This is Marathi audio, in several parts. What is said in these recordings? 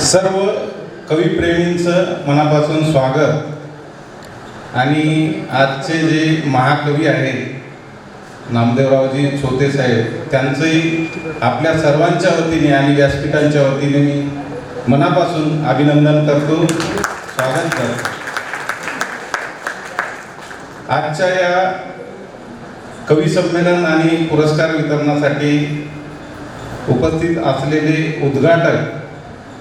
सर्व कविप्रेमींचं मनापासून स्वागत. आणि आजचे जे महाकवी आहेत नामदेवरावजी छोते साहेब त्यांचंही आपल्या सर्वांच्या वतीने आणि व्यासपीठांच्या वतीने मी मनापासून अभिनंदन करतो. स्वागत करतो. आजच्या या कवी संमेलन आणि पुरस्कार वितरणासाठी उपस्थित असलेले उद्घाटक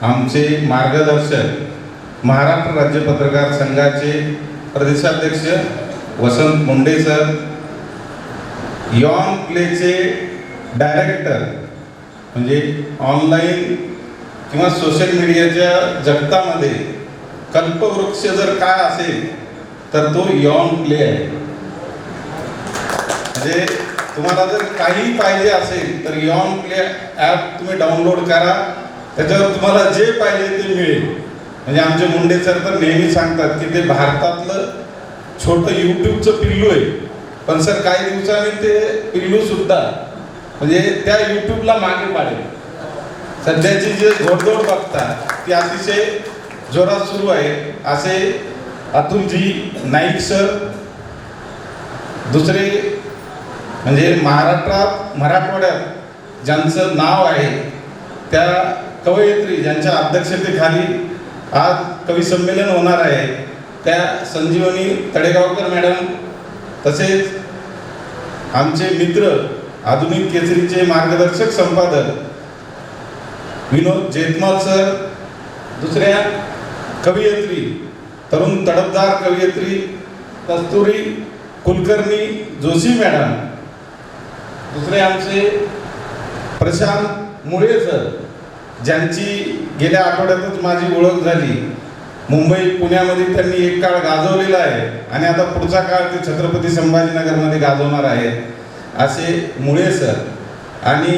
आमचे मार्गदर्शक महाराष्ट्र राज्य पत्रकार संघाचे प्रदेशाध्यक्ष वसंत मुंडे सर यॉन प्लेचे डायरेक्टर म्हणजे ऑनलाईन किंवा सोशल मीडियाच्या जगतामध्ये कल्पवृक्ष जर काय असेल तर तो यॉन प्ले आहे. म्हणजे तुम्हाला जर काही पाहिजे असेल तर यॉन प्ले ॲप तुम्ही डाउनलोड करा. त्याच्यावर तुम्हाला जे पाहिजे ते मिळेल. म्हणजे आमचे मुंडे सर तर नेहमी सांगतात की ते भारतातलं छोटं यूट्यूबचं पिल्लू आहे. पण सर काही दिवसांनी ते पिल्लू सुद्धा म्हणजे त्या यूट्यूबला मागे पाडेल. सध्याची जे घोडदौड बघता ती अतिशय जोरात सुरू आहे. असे अतुलजी नाईक सर दुसरे म्हणजे महाराष्ट्रात मराठवाड्यात ज्यांचं नाव आहे त्या कवयित्री ज्यांच्या अध्यक्षतेखाली आज कवी संमेलन होणार आहे त्या संजीवनी तडेगावकर मॅडम तसेच आमचे मित्र आधुनिक केसरीचे मार्गदर्शक संपादक विनोद जेतमाल सर दुसऱ्या कवयित्री तरुण तडफदार कवयित्री कस्तुरी कुलकर्णी जोशी मॅडम दुसरे आमचे प्रशांत मुळे सर ज्यांची गेल्या आठवड्यातच माझी ओळख झाली मुंबई पुण्यामध्ये त्यांनी एक काळ गाजवलेला आहे आणि आता पुढचा काळ ते छत्रपती संभाजीनगरमध्ये गाजवणार आहेत असे मुळे सर. आणि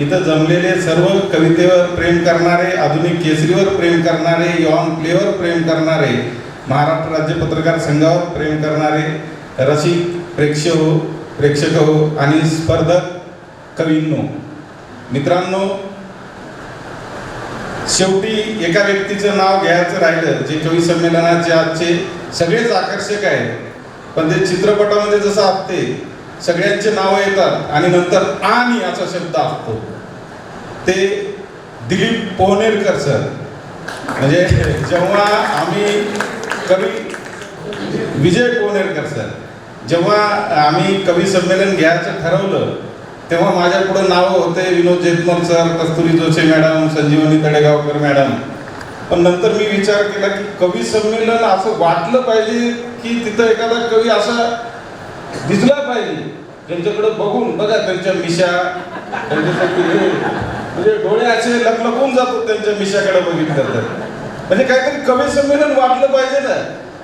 इथं जमलेले सर्व कवितेवर प्रेम करणारे आधुनिक केसरीवर प्रेम करणारे यॉन प्लेवर प्रेम करणारे महाराष्ट्र राज्य पत्रकार संघावर प्रेम करणारे रसिक प्रेक्षक हो प्रेक्षक हो आणि स्पर्धक कवींनो. मित्रांनो शेवटी एका व्यक्तीचं नाव घ्यायचं राहिलं जे कवी संमेलनाचे आजचे सगळेच आकर्षक आहेत पण ते चित्रपटामध्ये जसं असते सगळ्यांचे नावं येतात आणि नंतर आणि असा शब्द असतो ते दिलीप पोहनेरकर सर. म्हणजे जेव्हा आम्ही कवी विजय पोहनेरकर सर जेव्हा आम्ही कवी संमेलन घ्यायचं ठरवलं तेव्हा माझ्या पुढे नावं होते Vinod Jetmal sir Kasturi Joshi madam Sanjivani Tadegaonkar madam. पण नंतर मी विचार केला की कवी संमेलन असं वाटलं पाहिजे की तिथं एखादा कवी असा दिसला पाहिजे त्यांच्याकडे बघून बघा त्यांच्या मिशा त्यांच्यासाठी म्हणजे डोळे असे लपलपून जातो त्यांच्या मिशाकडे बघितलं तर. म्हणजे काहीतरी कवी संमेलन वाटलं पाहिजे ना.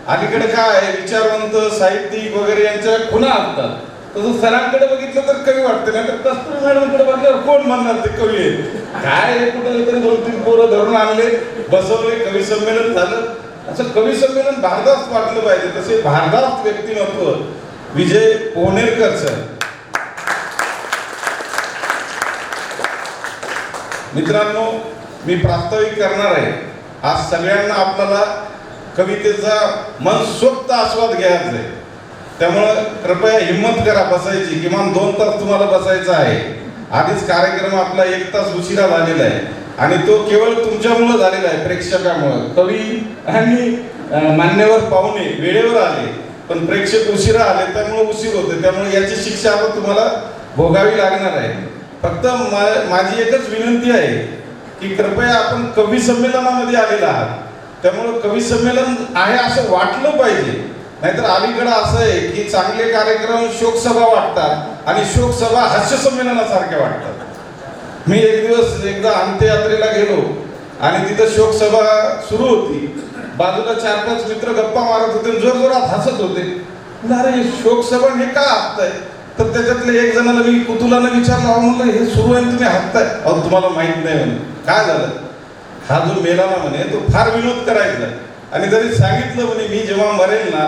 अलीकडे काय आहे, विचारवंत साहित्यिक वगैरे यांच्या खुणा असतात. तसं सरांकडे बघितलं तर कवी वाटतं नाही तर कस्तुरी मॅडमकडे बघल्यावर कोण म्हणणार ते कवी आहे? काय आहे? कुठे तरी दोन तीन पोरं धरून आणले बसवले कवी संमेलन झालं. असं कवी संमेलन भारदात वाटलं पाहिजे तसे भारदात व्यक्तिमत्व विजय पोहनेरकर सर. मित्रांनो मी प्रास्ताविक करणार आहे. आज सगळ्यांना आपल्याला कवितेचा मनसोक्त आस्वाद घ्यायचा आहे. त्यामुळं कृपया हिंमत करा बसायची. किमान दोन तास तुम्हाला बसायचा आहे. आधीच कार्यक्रम आपला एक तास उशिरा झालेला आहे. आणि तो केवळ तुमच्यामुळं झालेला आहे प्रेक्षकामुळं. कवी आणि मान्यवर पाहुणे वेळेवर आले. पण प्रेक्षक उशिरा आले त्यामुळे उशीर होते त्यामुळे याची शिक्षा आता तुम्हाला भोगावी लागणार आहे. फक्त मा- माझी एकच विनंती आहे की कृपया आपण कवी संमेलनामध्ये आलेला आहात. त्यामुळं कवी संमेलन आहे असं वाटलं पाहिजे. नाहीतर अलीकडं असं आहे की चांगले कार्यक्रम शोकसभा वाटतात आणि शोकसभा हास्यसंमेलनासारख्या वाटतात. मी एक दिवस एकदा अंत्ययात्रेला गेलो आणि तिथं शोकसभा सुरू होती. बाजूला चार पाच मित्र गप्पा मारत होते आणि जोरजोरात हसत होते. अरे शोकसभा हे का हसताय तर त्याच्यातले एक जणाला मी कुतुलानं विचारलं म्हणलं हे सुरू आहे तुम्ही हसताय अहो तुम्हाला माहीत नाही म्हणे काय झालं? हा जो मेला ना म्हणे तो फार विनोद करायचा. आणि जरी सांगितलं म्हणे मी जेव्हा मरेल ना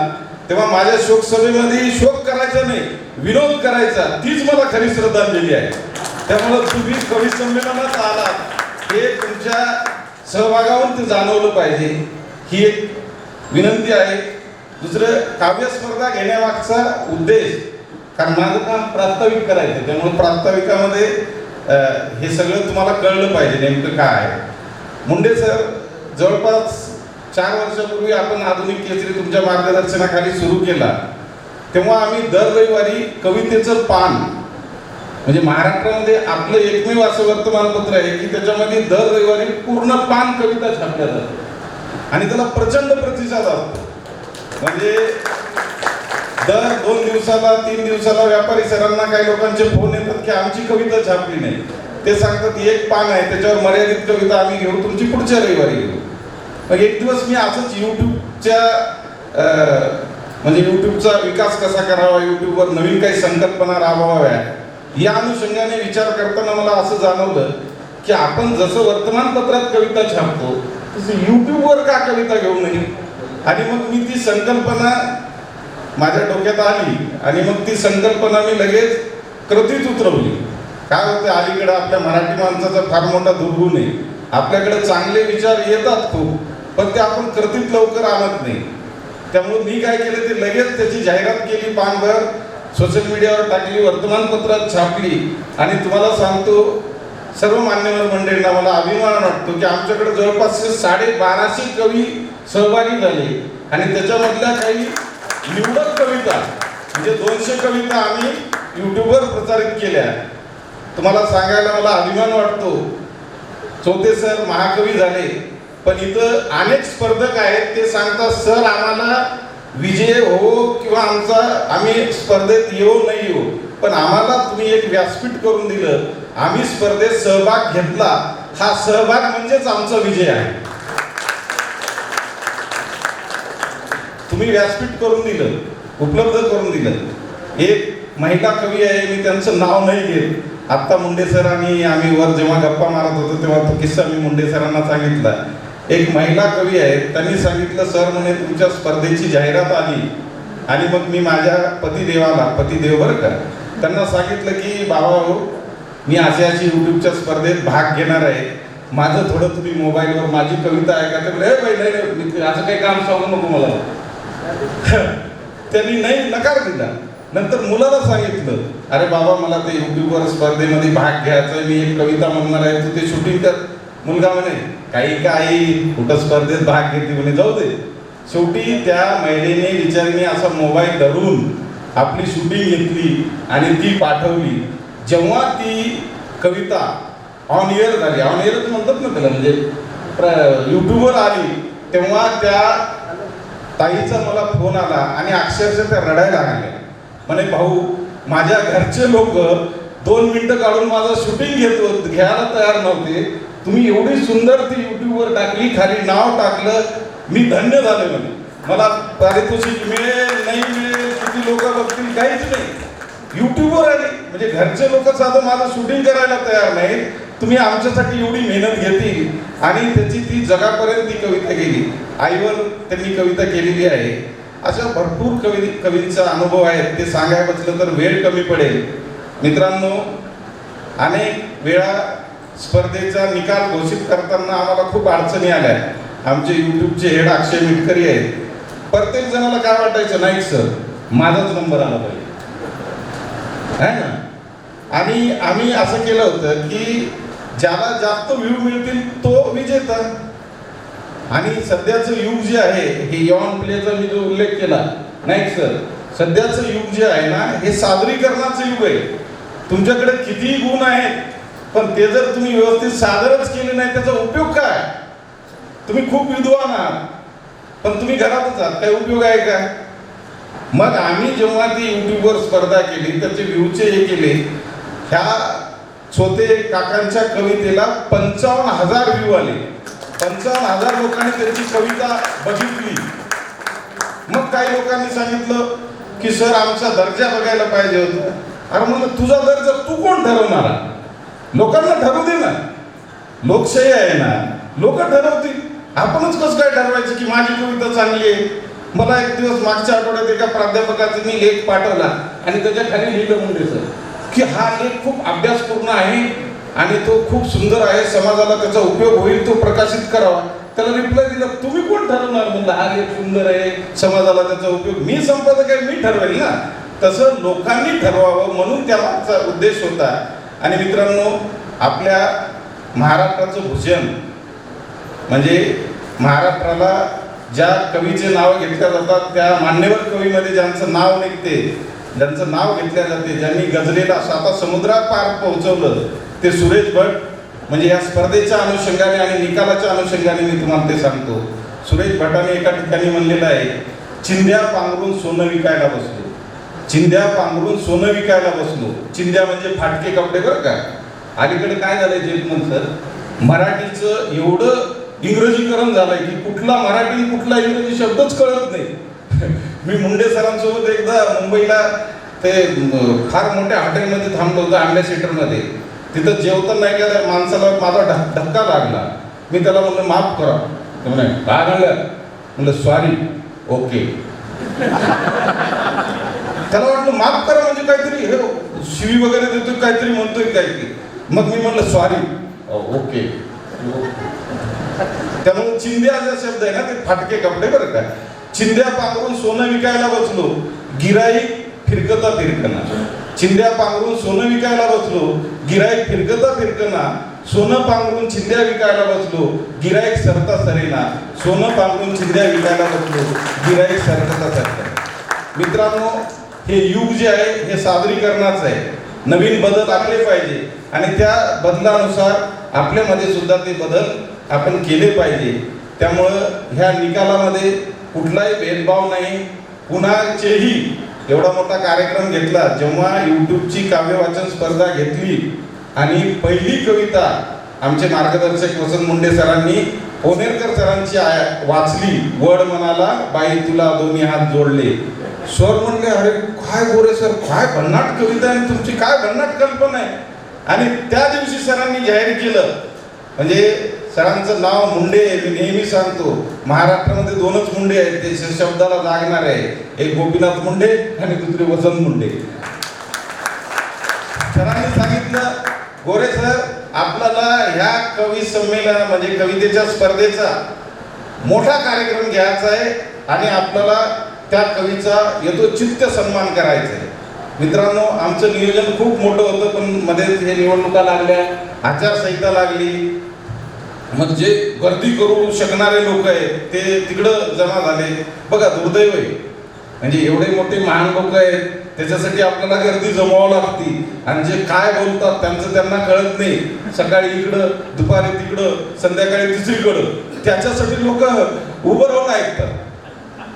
तेव्हा माझ्या शोकसभेमध्ये शोक करायचा नाही विनोद करायचा. तीच मला खरी श्रद्धांजली आहे. त्यामुळं तुम्ही कवी संमेलनात आलात. हे तुमच्या सहभागावरून ते जाणवलं पाहिजे. ही एक विनंती आहे. दुसरं काव्य स्पर्धा घेण्यामागचा उद्देश कारण माझं काम प्रास्ताविक करायचं. त्यामुळे प्रास्ताविकामध्ये हे सगळं तुम्हाला कळलं पाहिजे नेमकं काय आहे. मुंडे सर जवळपास चार वर्षापूर्वी आपण आधुनिक केसरी तुमच्या मार्गदर्शनाखाली सुरू केला. तेव्हा आम्ही दर रविवारी कवितेचं पान म्हणजे महाराष्ट्रामध्ये आपलं एकमेव असं वर्तमानपत्र आहे की त्याच्यामध्ये दर रविवारी पूर्ण पान कविता छापल्या जातात. आणि त्याला प्रचंड प्रतिसाद असतो. म्हणजे दर दोन दिवसाला तीन दिवसाला व्यापारी सरांना काही लोकांचे फोन येतात की आमची कविता छापली नाही. ते सांगतात एक पान आहे त्याच्यावर मर्यादित कविता आम्ही घेऊ तुमची पुढच्या रविवारी घेऊ. मग एक दिवस मी असंच युट्यूबच्या म्हणजे युट्यूबचा विकास कसा करावा युट्यूबवर नवीन काही संकल्पना राबवाव्या या अनुषंगाने विचार करताना मला असं जाणवलं की आपण जसं वर्तमानपत्रात कविता छापतो तसं युट्यूबवर का कविता घेऊ नये? आणि मग मी ती संकल्पना माझ्या डोक्यात आली आणि मग ती संकल्पना मी लगेच कृतीत उतरवली. काय होते अलीकडे आपल्या मराठी माणसाचा फार मोठा दुर्गुण आहे. आपल्याकडे चांगले विचार येतात खूप. पण ते आपण करतीत लवकर आणत नाही. त्यामुळे मी काय केलं ते लगेच त्याची जाहिरात केली पानभर सोशल मीडियावर टाकली वर्तमानपत्रात छापली. आणि तुम्हाला सांगतो सर्व मान्यवर मंडळींना मला अभिमान वाटतो की आमच्याकडे जवळपास साडे बाराशे कवी सहभागी झाले. आणि त्याच्यामधल्या काही निवडक कविता म्हणजे दोनशे कविता आम्ही युट्यूबवर प्रसारित केल्या. तुम्हाला सांगायला मला अभिमान वाटतो. चौथे सर महाकवी झाले. पण इथं अनेक स्पर्धक आहेत ते सांगतात सर आम्हाला विजय हो किंवा आमचा आम्ही स्पर्धेत येऊ नाही येऊ. पण आम्हाला तुम्ही एक व्यासपीठ करून दिलं. आम्ही स्पर्धेत सहभाग घेतला. हा सहभाग म्हणजेच आमचा विजय आहे. तुम्ही व्यासपीठ करून दिलं उपलब्ध करून दिलं. एक महिला कवी आहे मी त्यांचं नाव नाही घेत. आत्ता मुंडे सरांनी आम्ही वर जेव्हा गप्पा मारत होतो तेव्हा तो किस्सा मी मुंडे सरांना सांगितला. एक महिला कवी आहे त्यांनी सांगितलं सर म्हणे तुमच्या स्पर्धेची जाहिरात आली आणि मग मी माझ्या पतिदेवाला पतिदेव बरं का त्यांना सांगितलं की बाबा हो मी अशी अशी युट्यूबच्या स्पर्धेत भाग घेणार आहे. माझं थोडं तुम्ही मोबाईलवर माझी कविता ऐका. ते म्हणे, "ए बाई, नाही नाही, असं काही काम सांगू नको मला. त्यांनी नाही नकार दिला. नंतर मुलाला सांगितलं अरे बाबा मला ते युट्यूबवर स्पर्धेमध्ये भाग घ्यायचा आहे, मी एक कविता म्हणणार आहे तू ते शूटिंग कर. मुलगा म्हणे काही काही कुठं स्पर्धेत भाग घेतली म्हणे जाऊ दे. शेवटी त्या महिलेने बिचारीने असा मोबाईल धरून आपली शूटिंग घेतली आणि ती पाठवली. जेव्हा ती कविता ऑन इयर झाली ऑन इयरच म्हणतात ना त्याला म्हणजे प्र- युट्यूबवर आली तेव्हा त्या ताईचा मला फोन आला आणि अक्षरशः त्या रडायला लागल्या. म्हणे भाऊ माझ्या घरचे लोक दोन मिनिटं काढून माझं शूटिंग घेत घ्यायला तयार नव्हते. तुम्ही एवढी सुंदर ती युट्यूबवर टाकली खाली नाव टाकलं मी धन्य झाले म्हणे मला पारितोषिक मिळेल नाही मिळेल किती लोक बघतील काहीच नाही. युट्यूबवर आली. म्हणजे घरचे लोक साधं माझं शूटिंग करायला तयार नाही तुम्ही आमच्यासाठी एवढी मेहनत घेतली. आणि त्याची ती जगापर्यंत ती कविता गेली. आईवर त्यांनी कविता केलेली आहे. अशा भरपूर कवी कवींचा अनुभव आहे ते सांगायला बसलं तर वेळ कमी पडेल. मित्रांनो अनेक वेळा स्पर्धेचा निकाल घोषित करताना आम्हाला खूप अडचणी आल्या. आमचे युट्यूबचे हेड अक्षय मिटकरी आहेत. प्रत्येक जणाला काय वाटायचं नाही सर माझाच नंबर आला पाहिजे. है ना? आणि आम्ही असं केलं होतं की ज्याला जास्त व्ह्यू मिळतील तो विजेता आणि सध्याचं युग जे आहे हे यॉन प्लेचा मी जो उल्लेख केला नाही सर सध्याचं युग जे आहे ना हे सादरीकरणाचं युग आहे. तुमच्याकडे कितीही गुण आहेत पण ते जर तुम्ही व्यवस्थित सादरच केले नाही त्याचा उपयोग काय? तुम्ही खूप विद्वान आहात पण तुम्ही घरातच आहात काही उपयोग आहे का? मग आम्ही जेव्हा ती युट्यूबवर स्पर्धा केली त्याचे व्ह्यूचे हे केले ह्या छोटे काकांच्या कवितेला पंचावन्न हजार व्ह्यू आले. पंचावन्न हजार लोकांनी त्यांची कविता बघितली. मग काही लोकांनी सांगितलं की सर आमचा दर्जा बघायला पाहिजे होता. अरे म्हणलं तुझा दर्जा तू कोण ठरवणार लोकांना ठरवू दे ना. लोकशाही आहे ना. लोक ठरवतील. आपणच कसं काय ठरवायचं की माझी कविता चांगली आहे? मला एक दिवस मागच्या आठवड्यात एका प्राध्यापकाचा मी लेख पाठवला आणि त्याच्याखाली लिहिलं मुंडे सर की हा लेख खूप अभ्यासपूर्ण आहे आणि तो खूप सुंदर आहे. समाजाला त्याचा उपयोग होईल तो प्रकाशित करावा. त्याला रिप्लाय दिला तुम्ही कोण ठरवणार? म्हणलं हा लेख सुंदर आहे. समाजाला त्याचा उपयोग मी संपादक आहे मी ठरवेल ना. तसं लोकांनी ठरवावं म्हणून त्याचा उद्देश होता. आणि मित्रांनो आपल्या महाराष्ट्राचं भूषण म्हणजे महाराष्ट्राला ज्या कवीचे नाव घेतल्या जातात त्या मान्यवर कवीमध्ये ज्यांचं नाव निघते ज्यांचं नाव घेतल्या जाते ज्यांनी गजलेला साता समुद्रात पार पोहोचवलं ते सुरेश भट म्हणजे या स्पर्धेच्या अनुषंगाने आणि निकालाच्या अनुषंगाने मी तुम्हाला ते सांगतो. सुरेश भटाने एका ठिकाणी म्हणलेलं आहे चिंध्या पांघरून सोनं विकायला बसतो चिंध्या पांघरून सोनं विकायला बसलो. चिंध्या म्हणजे फाटके कपडे बरं का. अलीकडे काय झालंय जे सर मराठीचं एवढं इंग्रजीकरण झालंय की कुठला मराठी कुठला इंग्रजी शब्दच कळत नाही. मी मुंडे सरांसोबत एकदा मुंबईला ते फार मोठ्या हॉटेलमध्ये थांबलो होतो अँबॅसेडरमध्ये तिथं जेवताना नाही का माणसाला माझा धक्का लागला. मी त्याला म्हणलं माफ करा. म्हणे काय म्हणलं? म्हणलं सॉरी ओके त्याला वाटलं माफ करा म्हणजे काहीतरी हे शिवी वगैरे देतोय काहीतरी म्हणतोय काहीतरी. मग मी म्हणलं सॉरी ओके. त्यामुळे चिंध्या जो शब्द आहे ना ते फाटके कपडे बरं का. चिंध्या पांघरून सोनं विकायला बसलो गिराईक फिरकता फिरकना. चिंध्या पांघरून सोनं विकायला बसलो गिराईक फिरकता फिरकना. सोनं पांघरून चिंध्या विकायला बसलो गिराईक सरता सरेना. सोनं पांघरून चिंध्या विकायला बसलो गिराईक सरकता सरकना. मित्रांनो हे युग जे आहे हे सादरीकरणाचं आहे. नवीन बदल आणले पाहिजे. आणि त्या बदलानुसार आपल्यामध्ये सुद्धा ते बदल आपण केले पाहिजे. त्यामुळं ह्या निकालामध्ये कुठलाही भेदभाव नाही. कुणाचेही एवढा मोठा कार्यक्रम घेतला जेव्हा यूट्यूबची काव्यवाचन स्पर्धा घेतली आणि पहिली कविता आमचे मार्गदर्शक वसंत मुंडे सरांनी पोनेरकर सरांची आया वाचली वड म्हणाला बाई तुला दोन्ही हात जोडले. स्वर म्हणले अरे काय गोरे सर? काय भन्नाट कविता आहे आणि तुमची काय भन्नाट कल्पना आहे? आणि त्या दिवशी सरांनी जाहीर केलं. म्हणजे सरांचं नाव मुंडे आहे मी नेहमी सांगतो. महाराष्ट्रामध्ये दोनच मुंडे आहेत ते श- शब्दाला लागणार आहे. एक गोपीनाथ मुंडे आणि दुसरे वसंत मुंडे. सरांनी सांगितलं गोरे सर आपल्याला ह्या कवी संमेलन म्हणजे कवितेच्या स्पर्धेचा मोठा कार्यक्रम घ्यायचा आहे आणि आपल्याला त्या कवीचा यथोचित्त सन्मान करायचा आहे. मित्रांनो आमचं नियोजन खूप मोठं होतं पण मध्ये हे निवडणुका लागल्या आचारसंहिता लागली. मग जे गर्दी करू शकणारे लोक आहेत ते तिकडं जमा झाले. बघा दुर्दैव आहे. म्हणजे एवढे मोठे महान लोक आहेत त्याच्यासाठी आपल्याला गर्दी जमावं लागती. आणि जे काय बोलतात त्यांचं त्यांना कळत नाही. सकाळी इकडं दुपारी तिकडं संध्याकाळी तिसरीकडं. त्याच्यासाठी लोक उभं राहून ऐकतात.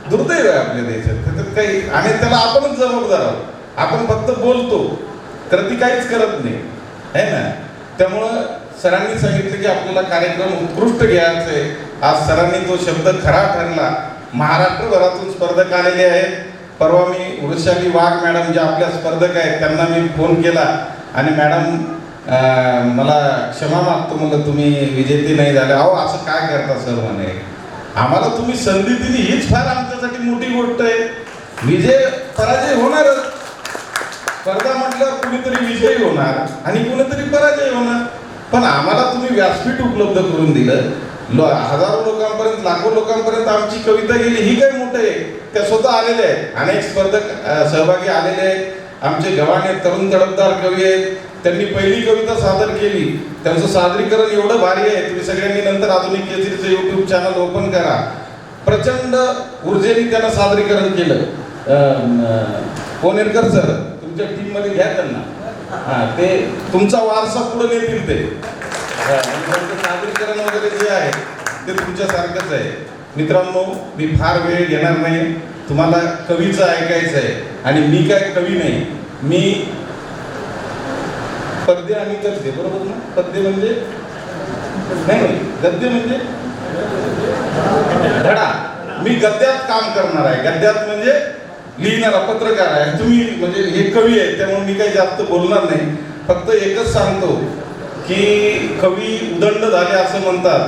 दुर्दैव आहे आपल्या देशात. काही आणि त्याला आपणच जबाबदार आहोत. आपण फक्त बोलतो तर ती काहीच करत नाही. है ना? त्यामुळं सरांनी सांगितलं की आपल्याला कार्यक्रम उत्कृष्ट घ्यायचा आहे आज सरांनी तो शब्द खरा ठरला. महाराष्ट्रभरातून स्पर्धक आलेले आहेत. परवा मी वृषाली वाघ मॅडम ज्या आपल्या स्पर्धक आहेत त्यांना मी फोन केला. आणि मॅडम मला क्षमा मागतो म्हणलं तुम्ही विजेते नाही झाले. अहो असं काय करता सर म्हणे? आम्हाला तुम्ही संधी दिली हीच फार आमच्यासाठी मोठी गोष्ट आहे. विजय पराजय होणारच. स्पर्धा म्हटल्यावर कुणीतरी विजयी होणार आणि कुणीतरी पराजय होणार. पण आम्हाला तुम्ही व्यासपीठ उपलब्ध करून दिलं. लो हजारो लोकांपर्यंत लाखो लोकांपर्यंत आमची कविता गेली. ही काय मोठं आहे? त्या स्वतः आलेल्या आहेत. अनेक स्पर्धक सहभागी आलेले आहेत. आमचे गव्हाणे तरुण तडफदार कवी आहेत. त्यांनी पहिली कविता सादर केली. त्यांचं सादरीकरण एवढं भारी आहे. तुम्ही सगळ्यांनी नंतर आधुनिक केसरीचं युट्यूब चॅनल ओपन करा. प्रचंड ऊर्जेने त्यानं सादरीकरण केलं. कोनेरकर सर तुमच्या टीममध्ये घ्या त्यांना. हा ते तुमचा वारसा पुढे नेतील ते. सादरीकरण वगैरे जे आहे ते तुमच्यासारखंच आहे. मित्रांनो मी फार वेळ घेणार नाही तुम्हाला कवीचं ऐकायचं आहे आणि मी काय कवी नाही. मी पद्य आणि गद्य बरोबर ना? पद्य म्हणजे? नाही नाही, गद्य म्हणजे? धडा. मी गद्यात काम करणार आहे. गद्यात म्हणजे लिहिणारा पत्रकार आहे. तुम्ही म्हणजे हे कवी आहे त्यामुळे मी काही जास्त बोलणार नाही. फक्त एकच सांगतो की कवी उदंड झाले असं म्हणतात.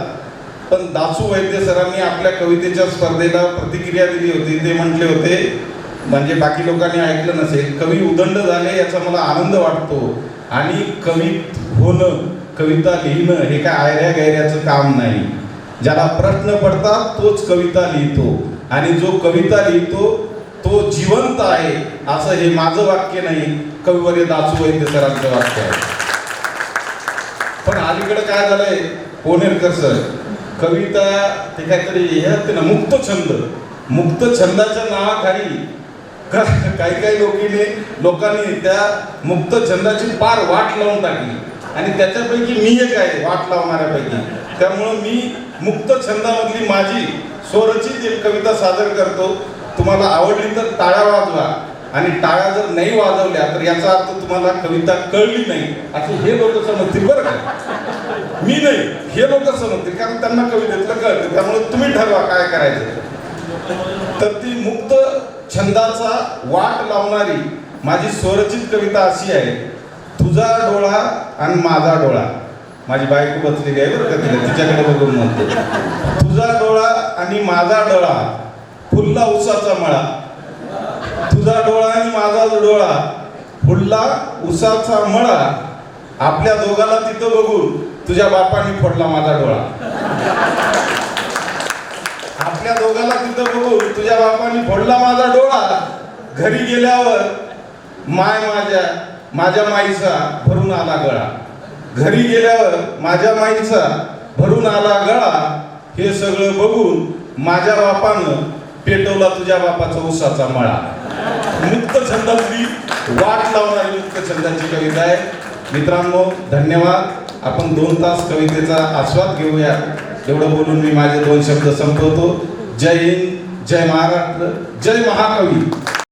पण दासू वैद्य सरांनी आपल्या कवितेच्या स्पर्धेला प्रतिक्रिया दिली होती. ते म्हटले होते म्हणजे बाकी लोकांनी ऐकलं नसेल कवी उदंड झाले याचा मला आनंद वाटतो. आणि कवी होणं कविता लिहिणं हे काय आयऱ्या गैऱ्याचं काम नाही. ज्याला प्रश्न पडतात तोच कविता लिहितो. आणि जो कविता लिहितो तो जिवंत आहे असं हे माझं वाक्य नाही. कविवर्य दासू वैद्य सरांचं वाक्य आहे. पण अलीकडे काय झालंय पोनेरकर सर कविता ते काहीतरी हे असते ना मुक्त छंद. मुक्त छंदाच्या नावाखाली काही काही लोकीने लोकांनी त्या मुक्त छंदाची पार वाट लावून टाकली. आणि त्याच्यापैकी मी एक आहे वाट लावणाऱ्यापैकी. त्यामुळं मी मुक्त छंदामधली माझी स्वरचित एक कविता सादर करतो. तुम्हाला आवडली तर टाळ्या वाजवा. आणि टाळ्या जर नाही वाजवल्या तर याचा अर्थ तुम्हाला कविता कळली नाही. असं हे लोक समजतील बरं का? मी नाही हे लोक समजतील. कारण त्यांना कवितेतलं कळतं. त्यामुळे तुम्ही ठरवा काय करायचं. तर ती मुक्त छंदाचा वाट लावणारी माझी स्वरचित कविता अशी आहे तुझा डोळा आणि माझा डोळा. माझी बायको बसलेली आहे बरं का तिला तिच्याकडे बघून म्हणतो. तुझा डोळा आणि माझा डोळा फुल्ला उसाचा मळा. तुझा डोळा आणि माझा डोळा फुल्ला उसाचा मळा. आपल्या दोघाला तिथं बघून तुझ्या बापाने फोडला माझा डोळा. आपल्या दोघाला तिथं बघून तुझ्या बापाने फोडला माझा डोळा. घरी गेल्यावर माय माझ्या माझ्या माईचा भरून आला गळा. घरी गेल्यावर माझ्या माईचा भरून आला गळा. हे सगळं बघून माझ्या बापानं पेटवला तुझ्या बापाचा उसाचा मळा. मुक्त छंदातली वाट लावणारी मुक्त छंदाची कविता आहे. मित्रांनो धन्यवाद. आपण दोन तास कवितेचा आस्वाद घेऊया. एवढं बोलून मी माझे दोन शब्द संपवतो. जय हिंद जय महाराष्ट्र जय महाकवी।